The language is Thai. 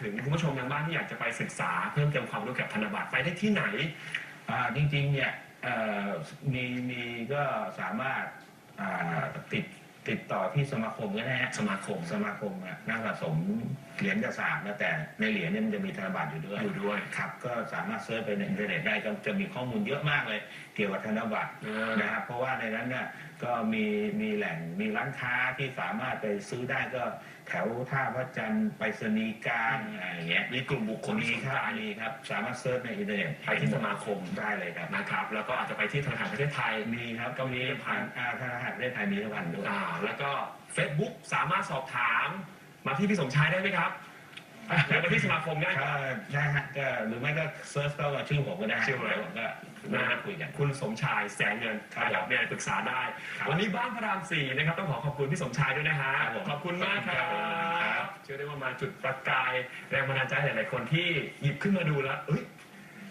ถึงคุณผู้ชมทางบ้านที่อยากจะไปศึกษาเพิ่มเติมความรู้เกี่ยวกับธนบัตรไปได้ที่ไหน อ่าจริงๆเนี่ยเอ่อมีมีก็สามารถอ่าติด ติดต่อที่สมาคมก็ได้ฮะสมาคมสมาคมอะนักสะสมเหรียญกระสาบนะแต่ในเหรียญเนี่ยมันจะมีธนบัตรอยู่ด้วยอยู่ด้วย ครับก็สามารถเซิร์ชไปในอินเทอร์เน็ตได้ก็จะมีข้อมูลเยอะมากเลย เกี่ยวกับธนบัตรเออ นะครับเพราะว่าในนั้นเนี่ยก็มีมีแหล่งมีร้านค้าที่สามารถไปซื้อได้ก็แถวท่าพระจันทร์ไปรษณีย์กลางอะไรอย่างเงี้ยมีกลุ่มบุคคลมีที่สนครัใจบมีครับสามารถเซิร์ชในอินเทอร์เน็ตไปที่สมาคมได้เลยครับนะครับ แล้วก็อาจจะไปที่ธนาคารประเทศไทย มีครับก็มีผ่านอาธนาคารประเทศไทยมีทุกวันด้วย อ่าแล้วก็ Facebook สามารถสอบถามมาที่พี่สมชายได้ไหมครับหรือมาที่สมาคมง่ายกก็ว่าได้ฮะก็หรือไม่ก็เซิร์ชก็ชื่อผมก็ได้ชื่ออะไรผมก็นะมาฮะคุยกัน คุณสมชายแสงเงินครับนะครับเนี่ยปรึกษาได้ ครับวันนี้บ้านพระรามสี่นะครับต้องขอขอบคุณพี่สมชายด้วยนะฮะครับผมขอบคุณมากครัขอบคุณครับบ เชื่อได้ว่ามาจุดประกายแรงบันดาลใจให้หลาย ๆ คนที่หยิบขึ้นมาดูแล้วเอ้ย